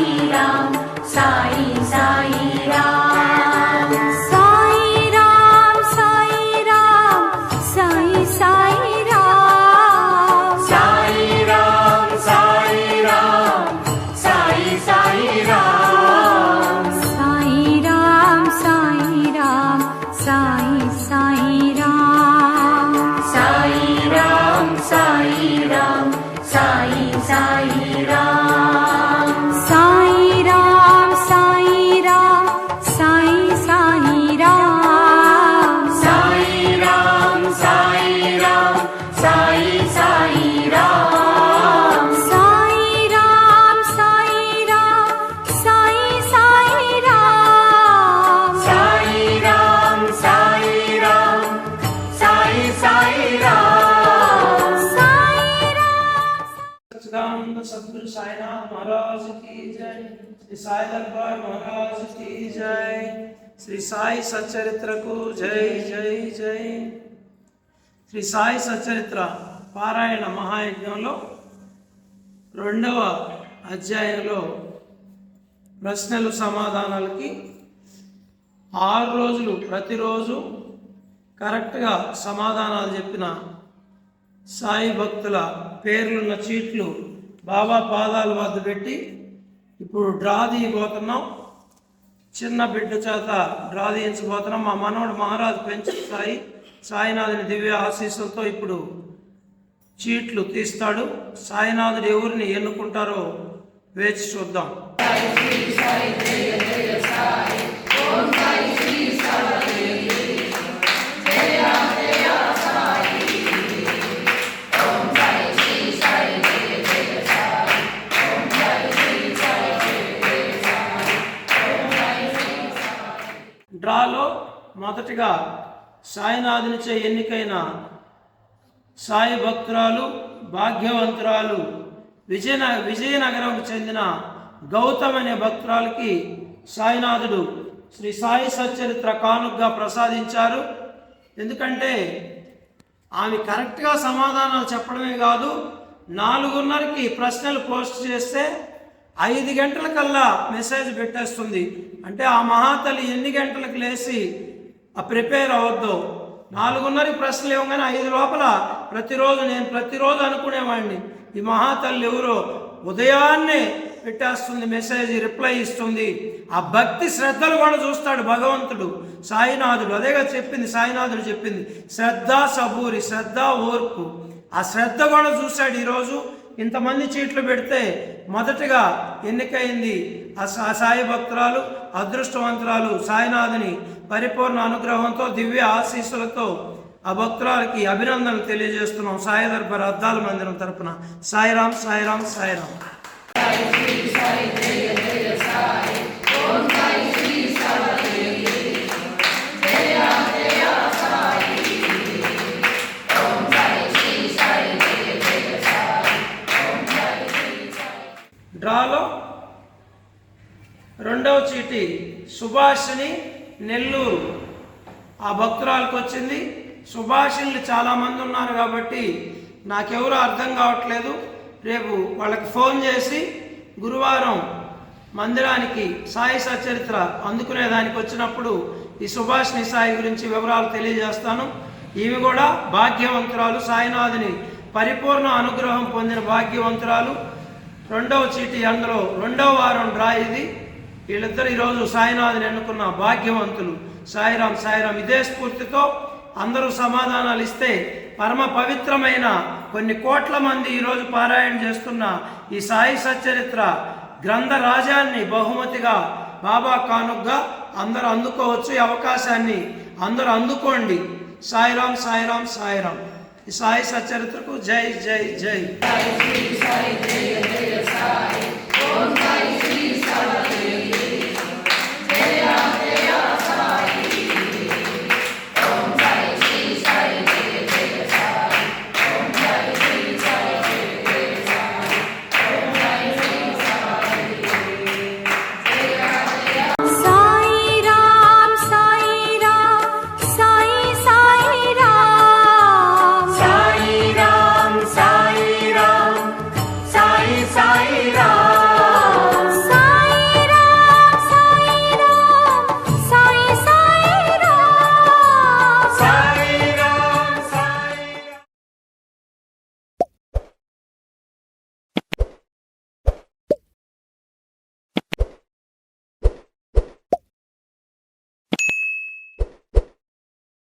You know. महाराज की जय श्री साई दरबार महाराज की जय శ్రీ సాయి సచ్చరిత్రకు జై జై జై శ్రీ సాయి సచ్చరిత్ర పారాయణ మహాయజ్ఞంలో రెండవ అధ్యాయంలో ప్రశ్నలు సమాధానాలకి ఆరు రోజులు ప్రతిరోజు కరెక్ట్గా సమాధానాలు చెప్పిన సాయి భక్తుల పేర్లున్న చీట్లు బాబా పాదాలు వద్ద పెట్టి ఇప్పుడు డ్రా తీయబోతున్నాం. చిన్న బిడ్డ చేత డ్రా తీయించబోతున్నాం. మా మనవడు మహారాజు పెంచి సాయి సాయినాథుని దివ్య ఆశీస్సులతో ఇప్పుడు చీట్లు తీస్తాడు. సాయినాథుడు ఎవరిని ఎన్నుకుంటారో వేచి చూద్దాం. డ్రాలో మొదటిగా సాయినాథునిచే ఎన్నికైన సాయి భక్తురాలు భాగ్యవంతురాలు విజయన విజయనగరంకు చెందిన గౌతమ్ అనే భక్తురాలకి సాయినాథుడు శ్రీ సాయి సచ్చరిత్ర కానుగ్గా ప్రసాదించారు. ఎందుకంటే ఆమె కరెక్ట్గా సమాధానాలు చెప్పడమే కాదు నాలుగున్నరకి ప్రశ్నలు పోస్ట్ చేస్తే ఐదు గంటలకల్లా మెసేజ్ పెట్టేస్తుంది. అంటే ఆ మహాతల్లి ఎన్ని గంటలకు లేచి ఆ ప్రిపేర్ అవ్వద్దు నాలుగున్నరకి ప్రశ్నలు ఇవ్వగానే ఐదు లోపల ప్రతిరోజు నేను ప్రతిరోజు అనుకునేవాడిని. ఈ మహాతల్లి ఎవరో ఉదయాన్నే పెట్టేస్తుంది మెసేజ్ రిప్లై ఇస్తుంది. ఆ భక్తి శ్రద్ధలు కూడా చూస్తాడు భగవంతుడు. సాయినాథుడు అదేగా చెప్పింది సాయినాథుడు చెప్పింది. శ్రద్ధ సబూరి శ్రద్ధ ఓర్పు. ఆ శ్రద్ధ కూడా చూశాడు ఈరోజు. ఇంతమంది చీట్లు పెడితే మొదటగా ఎన్నికైంది ఆ సాయి భక్తురాలు అదృష్టవంతురాలు సాయినాథుని పరిపూర్ణ అనుగ్రహంతో దివ్య ఆశీస్సులతో ఆ భక్తురాలకి అభినందనలు తెలియజేస్తున్నాం. సాయి దర్బార్ అద్దాల మందిరం తరపున. సాయిరాం సాయిరాం సాయిరాం వ్యక్తి సుభాషిణి నెల్లూరు. ఆ భక్తురాలకు వచ్చింది. సుభాషిణులు చాలామంది ఉన్నారు కాబట్టి నాకెవరూ అర్థం కావట్లేదు. రేపు వాళ్ళకి ఫోన్ చేసి గురువారం మందిరానికి సాయి సచరిత్ర అందుకునేదానికి వచ్చినప్పుడు ఈ సుభాషిణి సాయి గురించి వివరాలు తెలియజేస్తాను. ఇవి కూడా భాగ్యవంతురాలు. సాయినాథుని పరిపూర్ణ అనుగ్రహం పొందిన భాగ్యవంతురాలు. రెండవ చీటి అందులో రెండవ వారం డ్రా ఇది. వీళ్ళిద్దరు ఈరోజు సాయినాథుని ఎన్నుకున్న భాగ్యవంతులు. సాయిరాం సాయిరాం ఇదే స్ఫూర్తితో అందరూ సమాధానాలు ఇస్తే పరమ పవిత్రమైన కొన్ని కోట్ల మంది ఈరోజు పారాయణ చేస్తున్న ఈ సాయి సచ్చరిత్ర గ్రంథ రాజాన్ని బహుమతిగా బాబా కానుగ్గా అందరూ అందుకోవచ్చు ఈ అవకాశాన్ని. అందరూ అందుకోండి. సాయిరాం సాయిరాం సాయిరాం. ఈ సాయి సచ్చరిత్రకు జై జై జై.